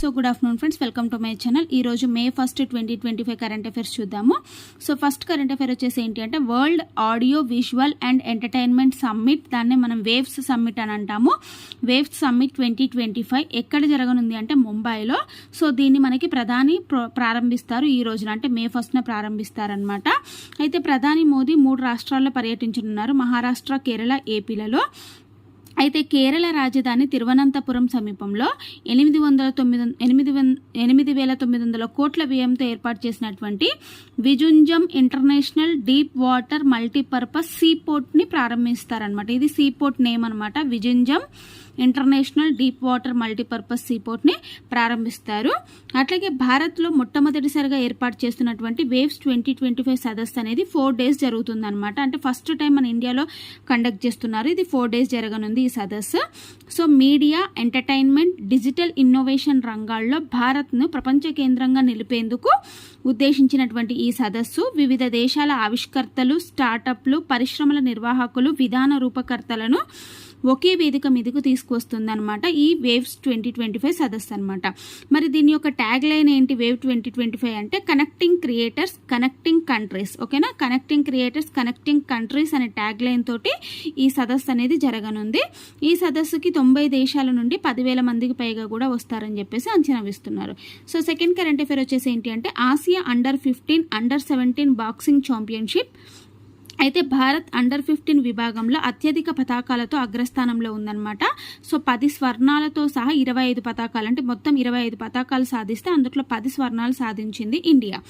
So good afternoon friends welcome to my channel ఈ రోజు May first twenty twenty five current affairs చూద్దాము. So first current affair వచ్చేసి ఏంటి అంటే world audio visual and entertainment summit దాన్ని మనం waves summit అని అంటాము. Waves summit twenty twenty five ఎక్కడ జరగనుంది అంటే ముంబైలో. సో దీన్ని మనకి ప్రధాని ప్రారంభిస్తారు ఈ రోజున అంటే మే ఫస్ట్న ప్రారంభిస్తారనమాట అయితే ప్రధాని మోదీ మూడు రాష్ట్రాల్లో పర్యటించనున్నారు. మహారాష్ట్ర కేరళ ఏపీలలో అయితే కేరళ రాజధాని తిరువనంతపురం సమీపంలో ఎనిమిది వందల తొమ్మిది ఎనిమిది వంద ఎనిమిది వేల తొమ్మిది వందల కోట్ల వ్యయంతో ఏర్పాటు చేసినటువంటి Vizhinjam international deep water multipurpose sea పోర్ట్ని ప్రారంభిస్తారనమాట ఇది సీ పోర్ట్ నేమ్ అనమాట Vizhinjam international deep water multipurpose సీపోర్ట్ని ప్రారంభిస్తారు. అట్లాగే భారత్లో మొట్టమొదటిసారిగా ఏర్పాటు చేస్తున్నటువంటి వేవ్స్ ట్వంటీ ట్వంటీ ఫైవ్ సదస్సు అనేది ఫోర్ డేస్ జరుగుతుందన్నమాట. అంటే ఫస్ట్ టైం మన ఇండియాలో కండక్ట్ చేస్తున్నారు. ఇది ఫోర్ డేస్ జరగనుంది. ఈ సదస్సు. So media entertainment digital innovation రంగాల్లో భారత్ను ప్రపంచ కేంద్రంగా నిలిపేందుకు ఉద్దేశించినటువంటి ఈ సదస్సు వివిధ దేశాల ఆవిష్కర్తలు స్టార్టప్లు పరిశ్రమల నిర్వాహకులు విధాన రూపకర్తలను ఒకే వేదిక మీదకు తీసుకొస్తుందనమాట ఈ వేవ్స్ ట్వంటీ ట్వంటీ ఫైవ్ సదస్సు అనమాట మరి దీని యొక్క ట్యాగ్ లైన్ ఏంటి? వేవ్ ట్వంటీ ట్వంటీ ఫైవ్ అంటే కనెక్టింగ్ క్రియేటర్స్ కనెక్టింగ్ కంట్రీస్ ఓకేనా? కనెక్టింగ్ క్రియేటర్స్ కనెక్టింగ్ కంట్రీస్ అనే ట్యాగ్ లైన్ తోటి ఈ సదస్సు అనేది జరగనుంది. ఈ సదస్సుకి తొంభై దేశాల నుండి పదివేల మందికి పైగా కూడా వస్తారని చెప్పేసి అంచనా వేస్తున్నారు. సో సెకండ్ కరెంట్ అఫేర్ వచ్చేసి ఏంటి అంటే Asia under fifteen under seventeen boxing championship అయితే భారత్ అండర్ ఫిఫ్టీన్ విభాగంలో అత్యధిక పతాకాలతో అగ్రస్థానంలో ఉందన్నమాట. సో పది స్వర్ణాలతో సహా ఇరవై ఐదు పతాకాలు అంటే మొత్తం ఇరవై ఐదు పతాకాలు సాధిస్తే అందులో పది స్వర్ణాలు సాధించింది ఇండియా.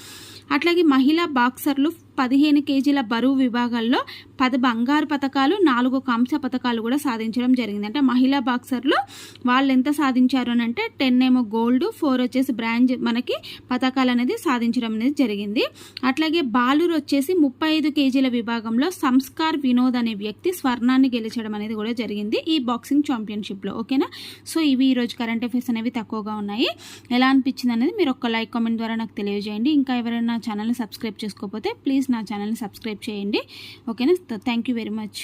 అట్లాగే మహిళా బాక్సర్లు పదిహేను కేజీల బరువు విభాగాల్లో పది బంగారు పథకాలు నాలుగు కాంస్య పథకాలు కూడా సాధించడం జరిగింది. అంటే మహిళా బాక్సర్లు వాళ్ళు ఎంత సాధించారు అని అంటే టెన్ ఏమో గోల్డ్ ఫోర్ వచ్చేసి బ్రాంజ్ మనకి పథకాలు అనేది సాధించడం అనేది జరిగింది. అట్లాగే బాలురు వచ్చేసి ముప్పై ఐదు కేజీల విభాగంలో సంస్కార్ వినోద్ అనే వ్యక్తి స్వర్ణాన్ని గెలిచడం అనేది కూడా జరిగింది ఈ బాక్సింగ్ ఛాంపియన్షిప్లో. ఓకేనా? సో ఇవి ఈరోజు కరెంట్ అఫైర్స్ అనేవి తక్కువగా ఉన్నాయి. ఎలా అనిపించింది అనేది మీరు ఒక లైక్ కామెంట్ ద్వారా నాకు తెలియజేయండి. ఇంకా ఎవరైనా ఛానల్ని సబ్స్క్రైబ్ చేసుకోకపోతే ప్లీజ్ నా ఛానల్ని సబ్స్క్రైబ్ చేయండి. ఓకేనా? Thank you very much.